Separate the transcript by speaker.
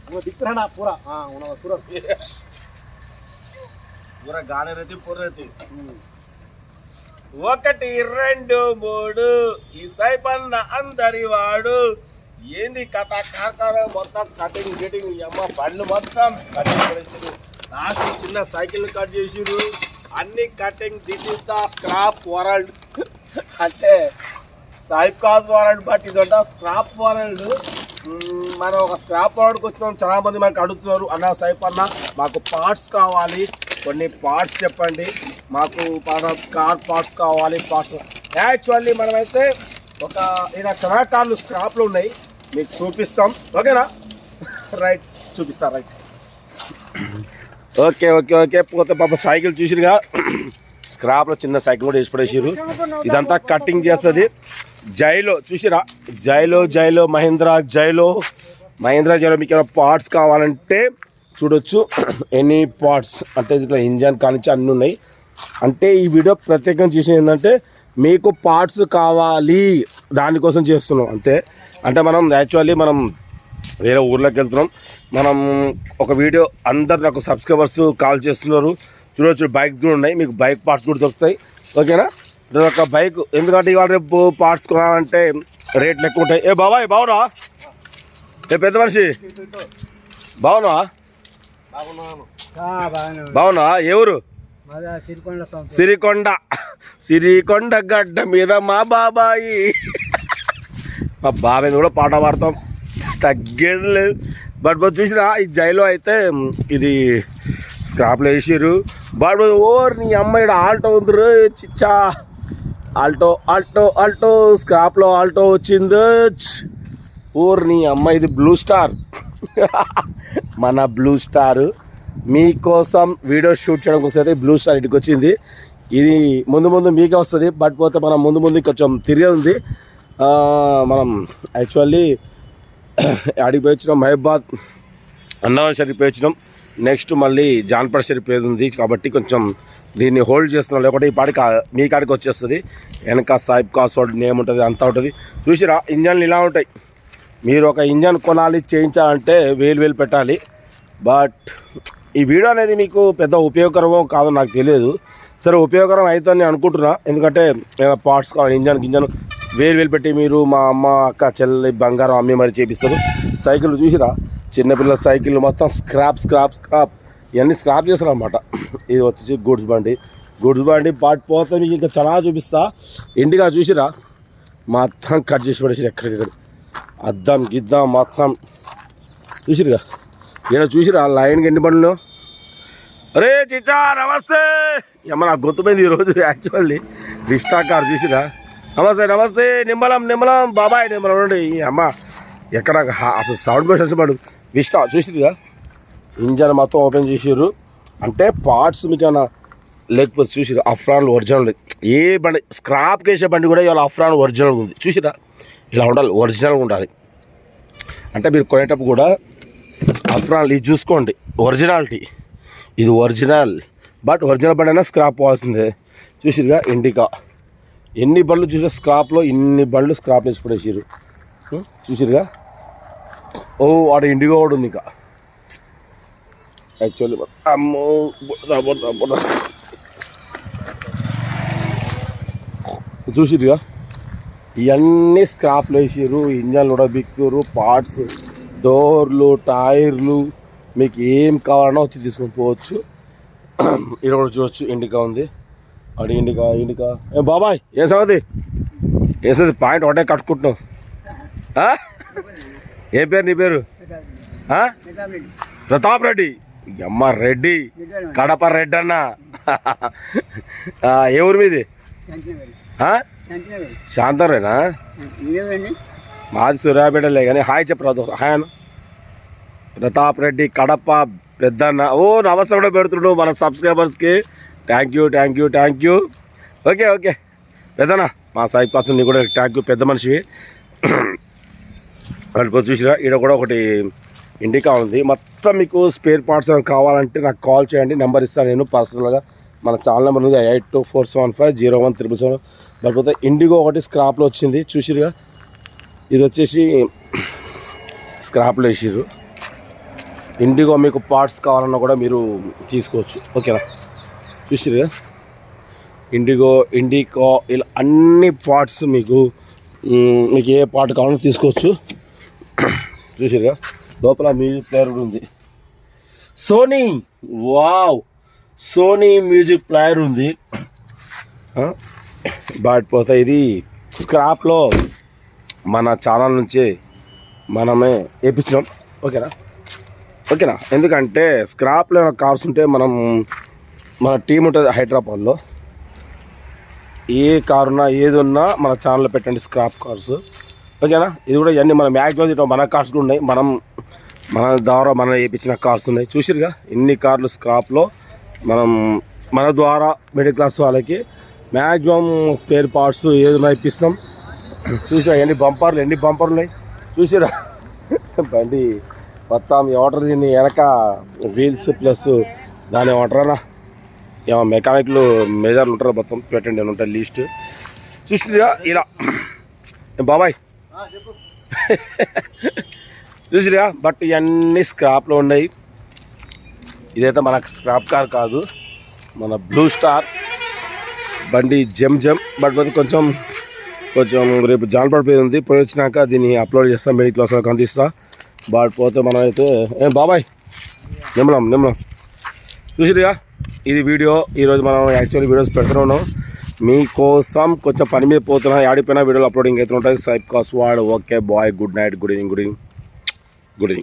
Speaker 1: உங்களை திக்கிறேனா பூரா ఒకటి రెండు మూడు ఈ సైపన్న అందరి వాడు. ఏంది కథ? కాకాడ మొత్తం కటింగ్ గిటింగ్ అమ్మ బండ్లు మొత్తం కటింగ్ చేసారు చిన్న సైకిల్ కట్ చేసిరు అన్ని cutting this is the scrap world. అంటే సాయిబ్ కాస్ వారెంట్ బట్ ఇదంట స్క్రాప్ వారెంట్ మనం ఒక స్క్రాప్ వారెంట్కి వచ్చినాం చాలా మంది మనకు అడుగుతున్నారు అన్న సైప్ అన్న మాకు పార్ట్స్ కావాలి కొన్ని పార్ట్స్ చెప్పండి మాకు కార్ పార్ట్స్ కావాలి పార్ట్స్ యాక్చువల్లీ మనమైతే ఒక ఇలా చాలా కార్లు స్క్రాప్లు ఉన్నాయి మీకు చూపిస్తాం. ఓకేనా? రైట్ చూపిస్తా రైట్. Okay okay okay. పోతే పాప సైకిల్ చూసిరుగా. స్క్రాప్లో చిన్న సైకిల్ కూడా వేసి ఇదంతా కటింగ్ చేస్తుంది. జైలో చూసిరా? జైలో జైలో మహీంద్రా జైలో. మహీంద్రా జైలో మీకు ఏమైనా పార్ట్స్ కావాలంటే చూడొచ్చు. ఎనీ పార్ట్స్ అంటే ఇట్లా ఇంజన్ కానించి అన్నీ ఉన్నాయి. అంటే ఈ వీడియో ప్రత్యేకంగా చేసేది ఏంటంటే మీకు పార్ట్స్ కావాలి దానికోసం చేస్తున్నాం. అంతే. అంటే మనం యాక్చువల్లీ మనం వేరే ఊర్లోకి వెళ్తున్నాం. మనం ఒక వీడియో అందరు నాకు సబ్స్క్రైబర్స్ కాల్ చేస్తున్నారు. చూడొచ్చు బైక్ కూడా ఉన్నాయి. మీకు బైక్ పార్ట్స్ కూడా దొరుకుతాయి. ఓకేనా ఒక బైక్ ఎందుకంటే ఇవాళ రేపు పార్ట్స్ కొనాలంటే రేట్లు ఎక్కువ ఉంటాయి. ఏ బాబాయ్ బావునా ఏ పెద్ద మనిషి? బావునా బావునా
Speaker 2: మాదా సిరికొండ
Speaker 1: సిరికొండ. గడ్డ మీద మా బాబాయి. మా బాబాయ్ని కూడా పాట పాడతాం. తగ్గేది లేదు. బట్ బట్ చూసినా ఈ జైలో అయితే ఇది స్క్రాప్లో వేసిర్రు. బట్ ఓర్ నీ అమ్మాయి ఆల్టో ఉంది చిచ్చా. ఆల్టో ఆల్టో ఆల్టో స్క్రాప్లో ఆల్టో వచ్చింది. ఓర్ నీ అమ్మ ఇది బ్లూ స్టార్. మన బ్లూ స్టార్. మీకోసం వీడియో షూట్ చేయడం కోసం అయితే బ్లూ స్టార్ ఇంటికి వచ్చింది. ఇది ముందు ముందు మీకే వస్తుంది బట్ పోతే మనం ముందు ముందు కొంచెం తిరిగే ఉంది. మనం యాక్చువల్లీ అడిగి పోయి వచ్చినాం మహబాద్ అన్నవరం షరీఫ్ పోయి వచ్చినాం. నెక్స్ట్ మళ్ళీ జాన్పడ్ షరీఫ్ ఏది ఉంది. కాబట్టి కొంచెం దీన్ని హోల్డ్ చేస్తున్నాం లేకపోతే ఈ పాటికి మీ కాడికి వచ్చేస్తుంది. వెనక సాయిబ్ కాస్వర్డ్ నేమ్ ఉంటుంది అంతా ఉంటుంది. చూసిరా ఇంజన్లు ఇలా ఉంటాయి. మీరు ఒక ఇంజన్ కొనాలి చేయించాలంటే వేలు వేలు పెట్టాలి. బట్ ఈ వీడియో అనేది మీకు పెద్ద ఉపయోగకరమో కాదో నాకు తెలియదు. సరే ఉపయోగకరం అవుతుందని అనుకుంటున్నా. ఎందుకంటే పార్ట్స్ కావాలి ఇంజన్ గింజన్ వేలు వేలు పెట్టి మీరు మా అమ్మ అక్క చెల్లి బంగారం అమ్మి మరి చేపిస్తారు. సైకిల్ చూసిరా చిన్నపిల్లల సైకిల్ మొత్తం స్క్రాప్ స్క్రాప్ స్క్రాప్. ఇవన్నీ స్క్రాప్ చేస్తారు అనమాట ఇది వచ్చేసి గూడ్స్ బండి. గూడ్స్ బండి పాటు పోతే మీకు ఇంకా చాలా చూపిస్తా. ఇంటిగా చూసిరా? మొత్తం కట్ చేసి పడేసి ఎక్కడికక్కడ. అద్దం గిద్దాం మొత్తం. చూసిరుగా ఈడ చూసిరా లైన్కి ఎన్ని బండ్లు? అరే చిచ్చా నమస్తే. అమ్మ నాకు గుర్తుపోయింది ఈరోజు యాక్చువల్లీ. రిస్టా కార్ చూసిరా? నమస్తే నమస్తే. నిమ్మలం నిమ్మలం. బాబాయ్ నిమ్మలం. ఉండండి ఈ అమ్మ ఎక్కడ? అసలు సౌండ్ బస్ పడు విస్టా చూసిరుగా ఇంజన్ మొత్తం ఓపెన్ చేసిర్రు. అంటే పార్ట్స్ మీకు ఏమైనా లేకపోతే చూసిరు అఫ్రాన్ ఒరిజినల్. ఏ బండి స్క్రాప్ వేసే బండి కూడా ఇవాళ అఫ్రాన్ ఒరిజినల్ ఉంది. చూసిరా ఇలా ఉండాలి ఒరిజినల్గా ఉండాలి. అంటే మీరు కొనేటప్పుడు కూడా అఫ్రాన్ ఇది చూసుకోండి ఒరిజినాలిటీ. ఇది ఒరిజినల్. బట్ ఒరిజినల్ బండి అయినా స్క్రాప్ పోవాల్సిందే. చూసిరుగా ఇండికా. ఎన్ని బండ్లు చూసినా స్క్రాప్లో ఇన్ని బండ్లు స్క్రాప్ వేసి పడేసారు చూసిరుగా ఓ వాడు ఇండిగో కూడా ఉంది ఇంకా. యాక్చువల్లీ అమ్మో బుడదా, చూసిరుగా ఇవన్నీ స్క్రాప్లు వేసిర్రు ఇంజన్లు కూడా బిక్కురు పార్ట్స్ డోర్లు టైర్లు మీకు ఏం కావాలన్నా వచ్చి తీసుకొని పోవచ్చు. ఇక్కడ కూడా చూడొచ్చు ఇండికా ఉంది. అడి ఇండికా ఇండికా. ఏ బాబాయ్ ఏ సంగతి ఏ సంగతి పాయింట్ ఒకటే కట్టుకుంటున్నావు. ఏ పేరు నీ పేరు? ప్రతాప్ రెడ్డి. ఈ అమ్మ రెడ్డి కడప రెడ్డి అన్న ఏ ఊరు మీది? శాంతరేనా? మాది సూర్యాపేటలే కానీ హాయ్ చెప్పరాదు హాయ్ అన్న. ప్రతాప్ రెడ్డి కడప పెద్దన్న. ఓ నమస్తే కూడా పెడుతున్నాడు మన సబ్స్క్రైబర్స్కి. Thank you thank you thank you okay okay. పెద్దనా మా సాయి కోసం నీ కూడా థ్యాంక్ యూ పెద్ద మనిషివి. అటు చూసిరా? ఈడ కూడా ఒకటి ఇండికా ఉంది. మొత్తం మీకు స్పేర్ పార్ట్స్ కావాలంటే నాకు కాల్ చేయండి. నెంబర్ ఇస్తాను నేను పర్సనల్గా. మన ఛానల్ నెంబర్ ఉంది. Eight two four seven five zero one triple seven. లేకపోతే ఇండిగో ఒకటి స్క్రాప్లో వచ్చింది. చూసిరుగా? ఇది వచ్చేసి స్క్రాప్లో వేసిర్రు. ఇండిగో మీకు పార్ట్స్ కావాలన్నా కూడా మీరు తీసుకోవచ్చు. ఓకేనా? చూసిరుగా? ఇండిగో ఇండికో ఇలా అన్ని పార్ట్స్ మీకు మీకు ఏ పార్ట్ కావాలన్నా తీసుకోవచ్చు. చూసిరుగా లోపల మ్యూజిక్ ప్లేయర్ కూడా ఉంది. Sony wow Sony music player ఉంది. బాటిపోతే పోతే ఇది స్క్రాప్లో మన ఛానల్ నుంచి మనమే వేయించినాం ఓకేనా? ఓకేనా? ఎందుకంటే స్క్రాప్లో కార్స్ ఉంటే మనం మన టీం ఉంటుంది హైదరాబాద్లో. ఏ కార్ ఏది ఉన్నా మన ఛానల్లో పెట్టండి స్క్రాప్ కార్స్ ఓకేనా? ఇది కూడా ఇవన్నీ మన మ్యాక్సిమం ఇట్లా మన కార్స్ కూడా ఉన్నాయి. మనం మన ద్వారా మనం వేయించిన కార్స్ ఉన్నాయి. చూసిరుగా ఇన్ని కార్లు స్క్రాప్లో మనం మన ద్వారా మిడిల్ క్లాస్ వాళ్ళకి మ్యాక్సిమం స్పేర్ పార్ట్స్ ఏదైనా ఇప్పిస్తాం చూసిరా ఎన్ని బంపర్లు ఎన్ని బంపర్లు ఉన్నాయి? చూసిరా బండి మొత్తం ఈ దీన్ని వెనక వీల్స్ ప్లస్ దాని వాటరనా? ఏమో మెకానిక్లు మేజర్లు ఉంటారు మొత్తం. పెట్టండి అని ఉంటాయి లీస్ట్. చూసిరా ఇలా. బాబాయ్ చూసిరా బట్ ఇవన్నీ స్క్రాప్లో ఉన్నాయి. ఇదైతే మనకు స్క్రాప్ కార్ కాదు మన బ్లూ స్టార్ బండి జమ్ జమ్ బట్ అది కొంచెం కొంచెం రేపు జాన్ పేరు ఉంది. పోయి వచ్చినాక దీన్ని అప్లోడ్ చేస్తాం మెడిక్ క్లాస్లో కనిపిస్తా బట్ పోతే మనం అయితే ఏం బాబాయ్ నిమ్మలం నిమ్మలం. చూసిరుగా ఇది వీడియో ఈరోజు మనం యాక్చువల్లీ వీడియోస్ పెడుతున్నాం మీకోసం కొంచెం పని మీద పోతున్నా. ఆడిపోయినా వీడియోలు అప్లోడింగ్ అయితే ఉంటాయి. సైప్ కాస్ వాడ్ okay bye good night good evening good evening good evening